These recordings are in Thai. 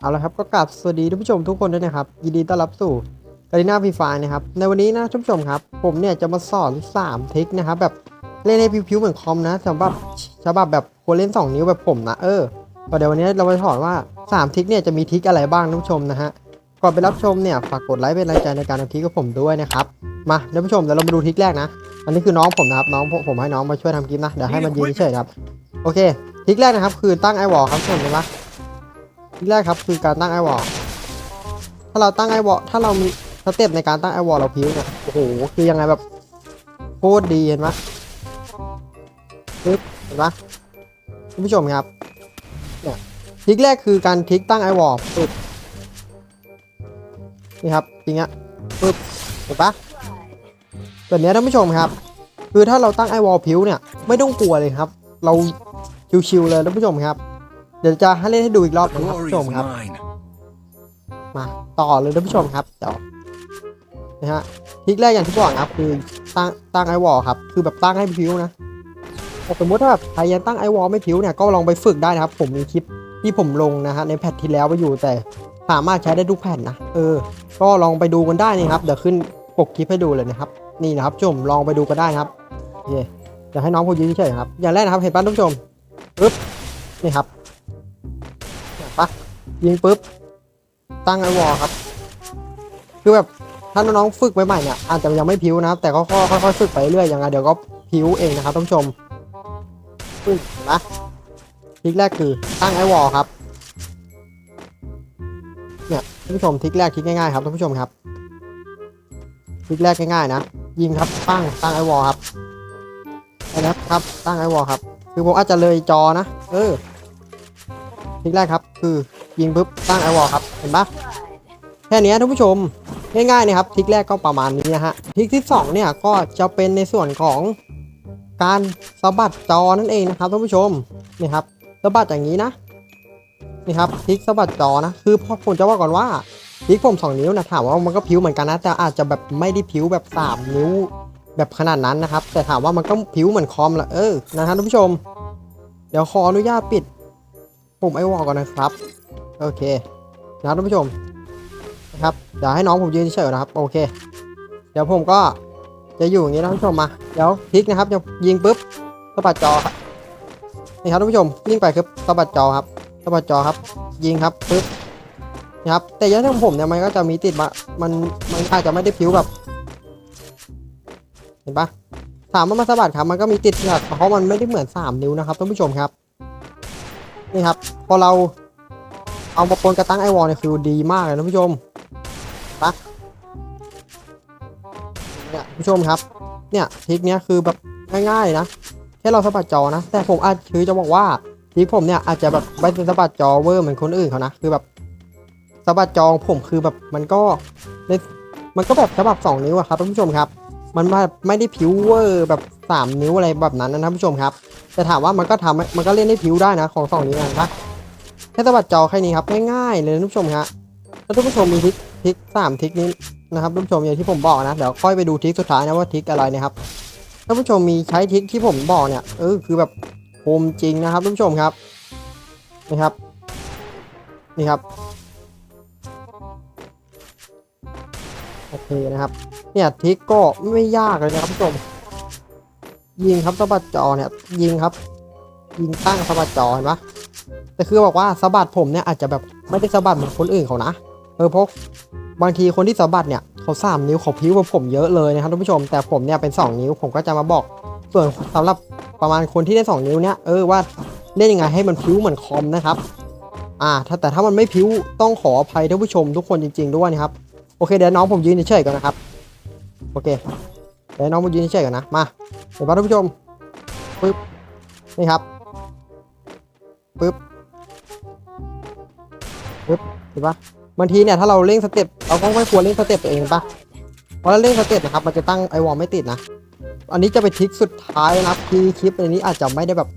เอาละครับก็กราบสวัสดีท่านผู้ชมทุกคนด้วยนะครับ ยินดีต้อนรับสู่กาลิน่าฟรีไฟนะครับ ในวันนี้นะท่านผู้ชมครับ ผมเนี่ยจะมาสอน3ทิคนะครับ แบบเล่นให้ผิวๆเหมือนคอมนะสำหรับฉบับแบบคนเล่น 2 นิ้วแบบผมนะเออก็เดี๋ยววันนี้เรามาสอนว่า 3 ทิคเนี่ยจะมีทิคอะไรบ้างท่านผู้ชมนะฮะก่อนไปรับชมเนี่ยฝากกดไลค์เป็นแรงใจในการทำคลิปกับผมด้วยนะครับมาท่านผู้ชมเดี๋ยวเรามาดูทิคแรกนะ อันนี้คือน้องผมนะครับน้องผมให้น้องมาช่วยทำคลิปนะเดี๋ยวให้มันยืนเฉยครับโอเค ทิคแรกนะครับคือตั้งไอวอลครับท่านเห็นปะที่ แรกครับคือการตั้งไอวอลถ้าเราตั้งไอวอลถ้าเรามีสเต็ปในการตั้งไอวอลเราพิ้วเนี่ยโอ้โหคือยังไงแบบโคตรดีเห็นไหมปึ๊บเห็นปะคุณผู้ชมครับเนี่ยทิกแรกคือการทิกตั้งไอวอลปึ๊บนี่ครับอย่างเงี้ยปึ๊บเห็นปะแบบนี้ท่านผู้ชมครับ คือถ้าเราตั้งไอวอลพิ้วเนี่ยไม่ต้องกลัวเลยครับ เราชิวๆเลยท่านผู้ชมครับ เดี๋ยวจะให้เล่นให้ดูอีกรอบหนึงครับท่าน Glory ผู้ชม is ครับ mine. มาต่อเลยท่านผู้ชมครับเดี๋ยวนะฮะทริกแรกอย่างที่บอกนะครับ คือตั้งตั้งไอวอลครับ คือแบบตั้งให้พิ้วนะแต่สมมติถ้าแบบใครยังตั้งไอวอลไม่พิ้วเนี่ยก็ลองไปฝึกได้นะครับ ผมมีคลิปที่ผมลงนะฮะในแพทที่แล้วไปอยู่แต่สามารถใช้ได้ทุกแผ่นนะเออ ก็ลองไปดูกันได้นะครับเดี๋ยวขึ้นปกคลิปให้ดูเลยนะครับ นี่นะครับผู้ชมลองไปดูกันได้นะครับโอเคเดี๋ยวให้น้องพูดยืนเฉยๆครับอย่างแรกนะครับเห็นป่ะท่านผู้ชมปึ๊บนี่ครับเห็นปะ ยิงปุ๊บ ตั้งไอวอลครับ คือแบบถ้าน้องๆฝึกใหม่ๆเนี่ยอาจจะยังไม่พิ้วนะครับ แต่ก็ค่อยๆฝึกไปเรื่อยอยังไงเดี๋ยวก็พิ้วเองนะครับท่านผู้ชมปึ๊บเห็นะทิกแรกคือตั้งไอวอลครับเนี่ยท่านผู้ชมทิกแรกทิกง่ายๆครับท่านผู้ชมครับทิกแรกง่ายๆนะยิงครับตั้งตั้งไอวอลครับไปนะครับตั้งไอวอลครับ คือผมอาจจะเลยจอนะ เออทิกแรกครับ คือ ยิงปุ๊บตั้งไอวอลครับ เห็นปะแค่นี้ท่านผู้ชมง่ายๆนะครับทิกแรกก็ประมาณนี้นะฮะทิกที่สองเนี่ยก็จะเป็นในส่วนของการสะบัดจอนั่นเองนะครับท่านผู้ชมนี่ครับสะบัดอย่างนี้นะนี่ครับทิกสะบัดจอนะคือพอผมจะว่าก่อนว่าทิกผมสองนิ้วนะถามว่ามันก็ผิวเหมือนกันนะแต่อาจจะแบบไม่ได้ผิวแบบสามนิ้วแบบขนาดนั้นนะครับ แต่ถามว่ามันก็ผิวเหมือนคอมละเออนะครับท่านผู้ชม เดี๋ยวขออนุญาตปิดปุ่มไอวอลก่อนนะครับ โอเคนะครับท่านผู้ชมนะครับเดี๋ยวให้น้องผมยืนเฉยนะครับ โอเค เดี๋ยวผมก็จะอยู่อย่างนี้นะท่านผู้ชมมา เดี๋ยวพลิกนะครับจะยิงปุ๊บสะบัดจอครับนี่ครับท่านผู้ชมวิ่งไปคือสะบัดจอครับสะบัดจอครับ ยิงครับปุ๊บนะครับ แต่ยังที่ผมเนี่ยมันก็จะมีติดมามันมันอาจจะไม่ได้ผิวแบบ เห็นปะถามว่ามาสะบัดครับมันก็มีติดแบบเพราะมันไม่ได้เหมือนสามนิ้วนะครับท่านผู้ชมครับนี่ครับ พอเรา เอามาปนกระตั้งไอวอลเนี่ยคือดีมากเลยนะผู้ชมปะเนี่ยผู้ชมครับ เนี่ยทริกเนี้ยคือแบบง่ายๆนะแค่เราสะบัดจอนะ แต่ผมอาจคือจะบอกว่าทริกผมเนี่ยอาจจะแบบไม่เป็นสะบัดจอเวอร์เหมือนคนอื่นเขานะคือแบบสะบัดจองผมคือแบบมันก็ในมันก็แบบสะบัดสองนิ้วอะครับท่านผู้ชมครับ มันแบบไม่ได้ผิวเวอร์แบบสามนิ้วอะไรแบบนั้นนะท่านผู้ชมครับแต่ถามว่ามันก็ทำมันก็เล่นได้ผิวได้นะของสองนิ้วนะแค่สะบัดจอแค่นี้ครับง่ายๆเลยนะท่านผู้ชมฮะถ้าท่านผู้ชมมีทิกทิกสามทิกนี้นะครับท่านผู้ชมอย่างที่ผมบอกนะเดี๋ยวค่อยไปดูทิกสุดท้ายนะว่าทิกอะไรนะครับท่านผู้ชมมีใช้ทิกที่ผมบอกเนี่ยเออคือแบบโฮมจริงนะครับท่านผู้ชมครับนี่ครับนี่ครับโอเคนะครับ เนี่ยทิกก็ไม่ยากเลยนะครับท่านผู้ชมยิงครับสะบัดจอเนี่ยยิงครับ ยิงตั้งสะบัดจอเห็นปะ แต่คือบอกว่าสะบัดผมเนี่ยอาจจะแบบไม่ได้สะบัดเหมือนคนอื่นเขานะเออเพราะบางทีคนที่สะบัดเนี่ยเขาสามนิ้วเขาพิ้วกว่าผมเยอะเลยนะครับท่านผู้ชม แต่ผมเนี่ยเป็นสองนิ้วผมก็จะมาบอก ส่วนสำหรับประมาณคนที่ได้สองนิ้วเนี่ยเออว่าเล่นยังไงให้มันพิ้วเหมือนคอมนะครับอ่าถ้าแต่ถ้ามันไม่พิ้วต้องขออภัยท่านผู้ชมทุกคนจริง ๆ ด้วยนะครับโอเคเดี๋ยวน้องผมยืนเฉยๆก่อนนะครับโอเคเดี๋ยวน้องผมยืนเฉยๆก่อนนะมาเดี๋ยวท่านผู้ชมปึ๊บนี่ครับ ปึ๊บปึ๊บเห็นปะบางทีเนี่ยถ้าเราเร่งสเต็ปเราก็ไม่ควรเร่งสเต็ปตัวเองปะเพราะถ้าเร่งสเต็ปนะครับมันจะตั้งไอวอลไม่ติดนะ อันนี้จะเป็นทริคสุดท้ายนะครับที่คลิปอันนี้อาจจะไม่ได้แบบ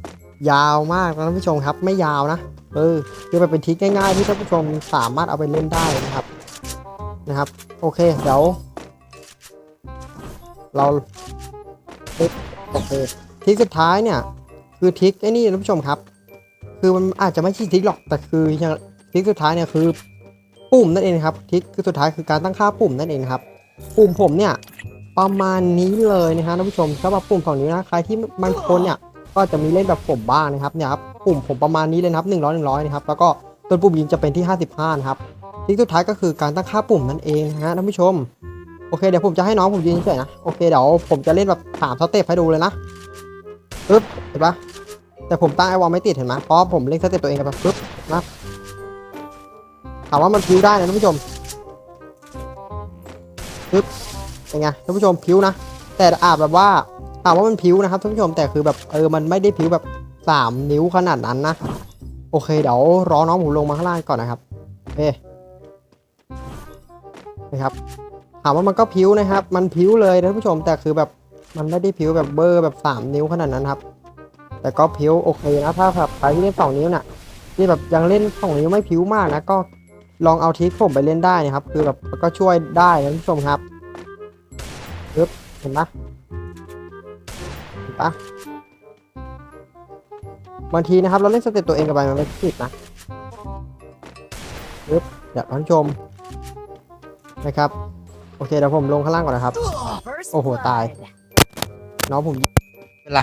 ยาวมากนะท่านผู้ชมครับไม่ยาวนะเออคือมันเป็นทริคง่ายๆที่ท่านผู้ชมสามารถเอาไปเล่นได้นะครับนะครับ โอเคเดี๋ยวเราโอเคทริคสุดท้ายเนี่ย คือทริคไอ้นี่ท่านผู้ชมครับ คือมันอาจจะไม่ใช่ทริคหรอกแต่คือยังทริคสุดท้ายเนี่ยคือปุ่มนั่นเองครับทริคคือสุดท้ายคือการตั้งค่าปุ่มนั่นเองครับ ปุ่มผมเนี่ยประมาณนี้เลยนะฮะท่านผู้ชมสำหรับปุ่มของนี้วนะใครที่บางคนเนี่ยก็จะมีเล่นแบบผมบ้างนะครับเนี่ยครับปุ่มผมประมาณนี้เลยนะครับ100 100นะครับแล้วก็ตัวปุ่มยิงจะเป็นที่55นะครับทริคสุดท้ายก็คือการตั้งค่าปุ่มนั่นเองนะฮะท่านผู้ชมโอเคเดี๋ยวผมจะให้น้องผมยืนเฉยนะโอเคเดี๋ยวผมจะเล่นแบบถามสเต็ปให้ดูเลยนะปึ๊บเห็นปะ แต่ผมตั้งไอวอลไม่ติดเห็นไหมเพราะผมเล่นสเต็ปตัวเองกันแบบปึ๊บนะถามว่ามันพิ้วได้นะท่านผู้ชมเป็นไงท่านผู้ชมผิวนะ แต่อาจแบบว่าถามว่ามันผิวนะครับท่านผู้ชมแต่คือแบบเออมันไม่ได้ผิวแบบสามนิ้วขนาดนั้นนะ โอเคเดี๋ยวรอน้องผมลงมาข้างล่างก่อนนะครับโอเคนะครับถามว่ามันก็ผิวนะครับ มันผิวเลยนะท่านผู้ชมแต่คือแบบมันไม่ได้ผิวแบบเบอร์แบบสามนิ้วขนาดนั้นครับ แต่ก็ผิวโอเคนะถ้าแบบใครที่เล่นสองนิ้วน่ะที่แบบยังเล่นสองนิ้วไม่ผิวมากนะก็ลองเอาทริคผมไปเล่นได้นะครับ คือแบบก็ช่วยได้นะท่านผู้ชมครับเห็นปะเห็นปะบางทีนะครับ เราเล่นสเต็ปตัวเองกับไปมันไม่ผิดนะปึ๊บเดี๋ยวท่านชมนะครับ โอเคเดี๋ยวผมลงข้างล่างก่อนนะครับ โอ้โห ตาย น้องผมเป็นไร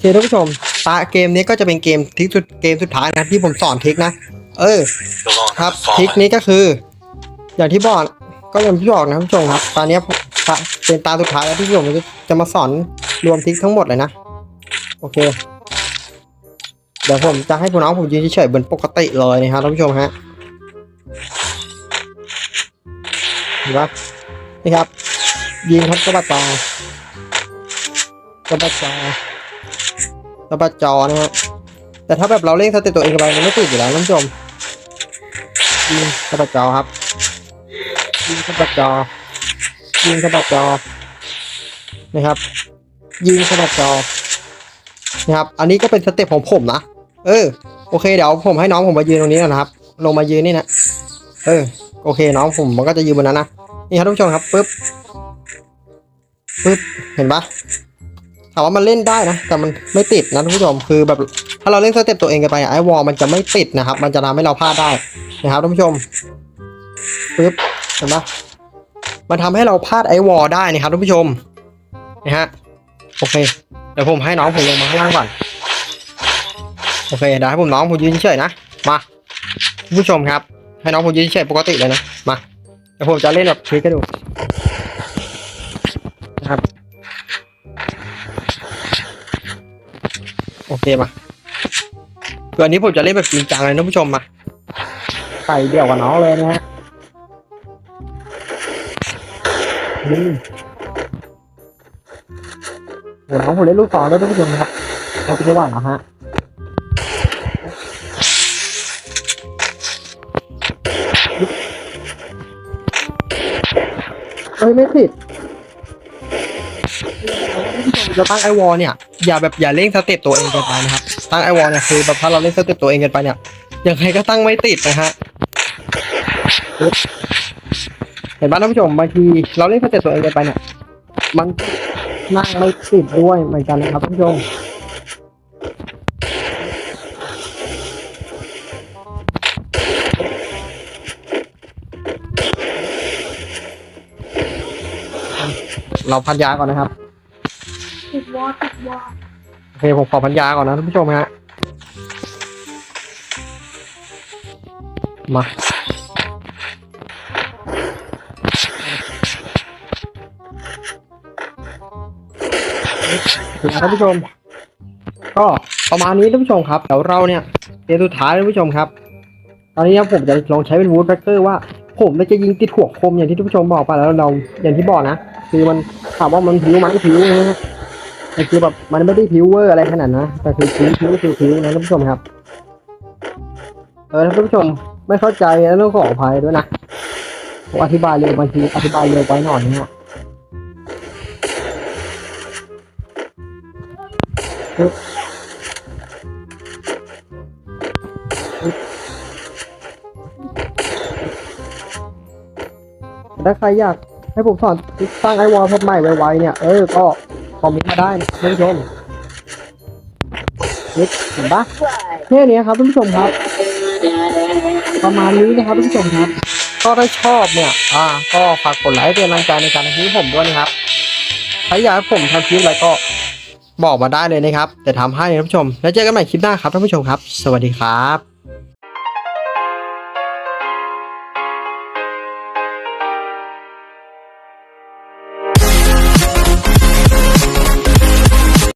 เคท่านผู้ชมตาเกมนี้ก็จะเป็นเกมทิกสุดเกมสุดท้ายนะที่ผมสอนทิกนะ เออ ครับทิกนี้ก็คือ อย่างที่บอกก็อย่างที่บอกนะท่านผู้ชมครับตอนนี้เป็นตาสุดท้ายแล้วที่ผมจะมาสอนรวมทิกทั้งหมดเลยนะโอเค เดี๋ยวผมจะให้พวกน้องผมยืนเฉยๆเหมือนปกติเลยนะครับท่านผู้ชมฮะเห็นปะนี่ครับยิงครับกระบะจอกระบะจอก ระบะจอนะฮะ แต่ถ้าแบบเราเล่นสเตตตัวเองไปมันไม่ติดอยู่แล้วท่านผู้ชมยิงกระบะจอครับยิงกระบะจอยิงกระบะจอนะครับ ยิงกระบะจอนะครับ อันนี้ก็เป็นสเต็ปของผมนะเออโอเคเดี๋ยวผมให้น้องผมมายืนตรงนี้นนะครับ ลงมายืนนี่นะเออโอเคน้องผมมันก็จะยืนบนนั้นนะนี่ครับท่านผู้ชมครับปึ๊บปึ๊บเห็นปะ ถามว่ามันเล่นได้นะ แต่มันไม่ติดนะท่านผู้ชมคือแบบถ้าเราเล่นสเต็ปตัวเองกันไปไอ้วอลมันจะไม่ติดนะครับ มันจะทำให้เราพลาดได้นะครับท่านผู้ชมปึ๊บเห็นปะมันทำให้เราพลาดไอวอลได้นะครับท่านผู้ชมนะฮะโอเคเดี๋ยวผมให้น้องผมลงมาข้างล่างก่อนโอเคเดี๋ยวให้ผมน้องผมยืนเฉยนะมาท่านผู้ชมครับ ให้น้องผมยืนเฉยปกติเลยนะมาเดี๋ยวผมจะเล่นแบบทริกให้ดูนะครับ โอเคมาคืออันนี้ผมจะเล่นแบบจริงจังเลยนะท่านผู้ชมมาใส่เดี่ยวกับน้องเลยนะฮะนี่โหน้องผมเล่นลูกศรด้วยท่านผู้ชมครับเราจะได้ว่าเหรอฮะเอ้ยไม่ผิดจะตั้งไอวอลเนี่ย อย่าแบบอย่าเล่นสเต็ปตัวเองเกินไปนะครับ ตั้งไอวอลเนี่ยคือแบบถ้าเราเล่นสเต็ปตัวเองเกินไปเนี่ยยังไงก็ตั้งไม่ติดนะฮะเห็นไหมท่านผู้ชมบางทีเราเล่นสเต็ปตัวเองกันไปเนี่ยมันนั่งไม่ติดด้วยเหมือนกันนะครับท่านผู้ชมเราพันยาก่อนนะครับ วอติดวอโอเคผมขอพันยาก่อนนะท่านผู้ชมฮะมาท่านผู้ชม ก็ประมาณนี้ท่านผู้ชมครับ เดี๋ยวเราเนี่ยเกมสุดท้ายท่านผู้ชมครับ ตอนนี้ผมจะลองใช้เป็นวูดแฟกเตอร์ว่า ผมจะยิงติดหัวคมอย่างที่ท่านผู้ชมบอกไปแล้วเราอย่างที่บอกนะ คือมันถามว่ามันผิวไหมผิวนะ แต่คือแบบมันไม่ได้ผิวเวอร์อะไรขนาดนะแต่คือผิวผิวคือผิวนะท่านผู้ชมครับ เออท่านผู้ชมไม่เข้าใจแล้วต้องขออภัยด้วยนะผมอธิบายเร็วบางทีอธิบายเร็วไปหน่อยนะฮะถ้าใครอยากให้ผมสอนสร้างไอวอลพบใหม่ไวๆเนี่ย เออ ก็ คอมเมนต์มาได้นะท่านผู้ชมนิดเห็นปะ blood. แค่นี้ครับท่านผู้ชมครับ ประมาณนี้นะครับท่านผู้ชมครับ ก็ถ้าชอบเนี่ย อ่า ก็ฝากกดไลค์เป็นกำลังใจในการทำคลิปให้ผมด้วยนะครับใครอยากให้ผมทำคลิปอะไรก็บอกมาได้เลยนะครับ แต่ทำให้นะท่านผู้ชม แล้วเจอกันใหม่คลิปหน้าครับท่านผู้ชมครับ สวัสดีครับ